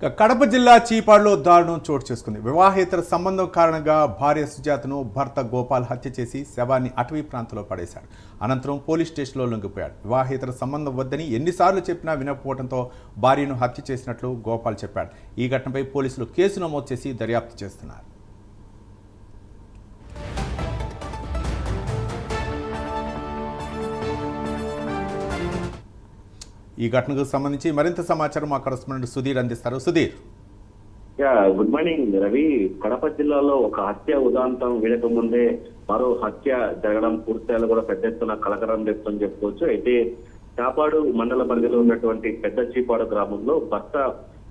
ఇక కడప జిల్లా చీపాడులో దారుణం చోటు చేసుకుంది. వివాహేతర సంబంధం కారణంగా భార్య సుజాతను భర్త గోపాల్ హత్య చేసి శవాన్ని అటవీ ప్రాంతంలో పడేశాడు. అనంతరం పోలీస్ స్టేషన్లో లొంగిపోయాడు. వివాహేతర సంబంధం వద్దని ఎన్నిసార్లు చెప్పినా వినకపోవడంతో భార్యను హత్య చేసినట్లు గోపాల్ చెప్పాడు. ఈ ఘటనపై పోలీసులు కేసు నమోదు చేసి దర్యాప్తు చేస్తున్నారు. ఈ ఘటనకు సంబంధించి మరింత సమాచారం మా కరస్పాండెంట్ సుధీర్ అందిస్తారు. Sudheer. Yeah good morning Ravi. Kadapa జిల్లాలో ఒక హత్య ఉదాంతం వీడక ముందే మరో హత్య జరగడం పూర్తిస్థాయిలో కూడా పెద్ద ఎత్తున కలకరం రేపుతని చెప్పుకోవచ్చు. అయితే చాపాడు మండల పరిధిలో ఉన్నటువంటి పెద్ద చీపాడు గ్రామంలో భర్త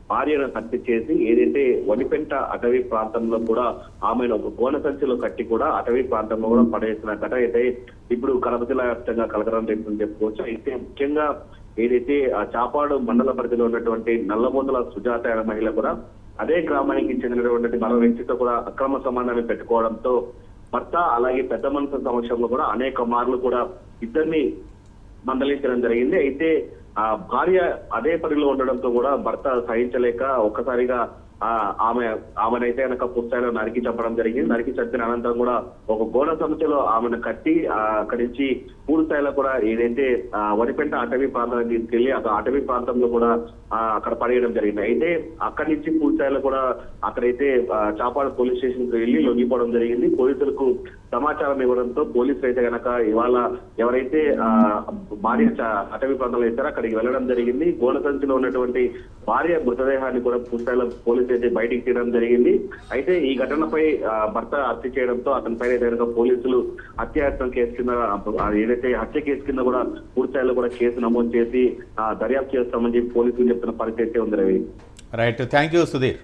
భార్యను హత్య చేసి ఏదైతే వనిపెంట అటవీ ప్రాంతంలో కూడా ఆమెను ఒక గోన సంచిలో కట్టి కూడా అటవీ ప్రాంతంలో కూడా పడేసిన ఘట అయితే ఇప్పుడు కడప జిల్లా వ్యాప్తంగా కలకరం రేపుతని చెప్పుకోవచ్చు. అయితే ముఖ్యంగా ఏదైతే ఆ చాపాడు మండల పరిధిలో ఉన్నటువంటి నల్లమూతల సుజాత అనే మహిళ కూడా అదే గ్రామానికి చెందినటువంటి మరో వ్యక్తితో కూడా అక్రమ సంబంధాన్ని పెట్టుకోవడంతో భర్త అలాగే పెద్ద మనుషుల సమక్షంలో కూడా అనేక మార్లు కూడా ఇద్దరిని మందలించడం జరిగింది. అయితే ఆ భార్య అదే పనిలో ఉండడంతో కూడా భర్త సహించలేక ఒక్కసారిగా ఆమె ఆమెనైతే కనుక పుస్తకాలు నరికి చంపడం జరిగింది. నరికి చంపిన అనంతరం కూడా ఒక గోడ సమస్యలో ఆమెను కట్టి అక్కడి నుంచి పూర్తి స్థాయిలో కూడా ఏదైతే ఆ వరిపెంట అటవీ ప్రాంతానికి తీసుకెళ్ళి ఆ అటవీ ప్రాంతంలో కూడా అక్కడ పడేయడం జరిగింది. అయితే అక్కడి నుంచి పూర్తి స్థాయిలో కూడా అక్కడైతే ఆ, చాపాడు పోలీస్ స్టేషన్కు వెళ్ళి లొంగిపోవడం జరిగింది. పోలీసులకు సమాచారం ఇవ్వడంతో పోలీసులు అయితే గనక ఇవాళ ఎవరైతే ఆ భార్య అటవీ ప్రాంతంలో ఇస్తారో అక్కడికి వెళ్ళడం జరిగింది. గోనసంచిలో ఉన్నటువంటి భార్య మృతదేహాన్ని కూడా పూర్తిస్థాయిలో పోలీసులు అయితే బయటికి తీయడం జరిగింది. అయితే ఈ ఘటనపై భర్త హత్య చేయడంతో అతని పైన పోలీసులు హత్యాయత్నం కేసు కింద ఏదైతే హత్య కేసు కింద కూడా పూర్తిస్థాయిలో కూడా కేసు నమోదు చేసి దర్యాప్తు చేస్తామని చెప్పి పోలీసులు చెప్తున్న పరిస్థితి ఉంది Ravi. Right thank you Sudheer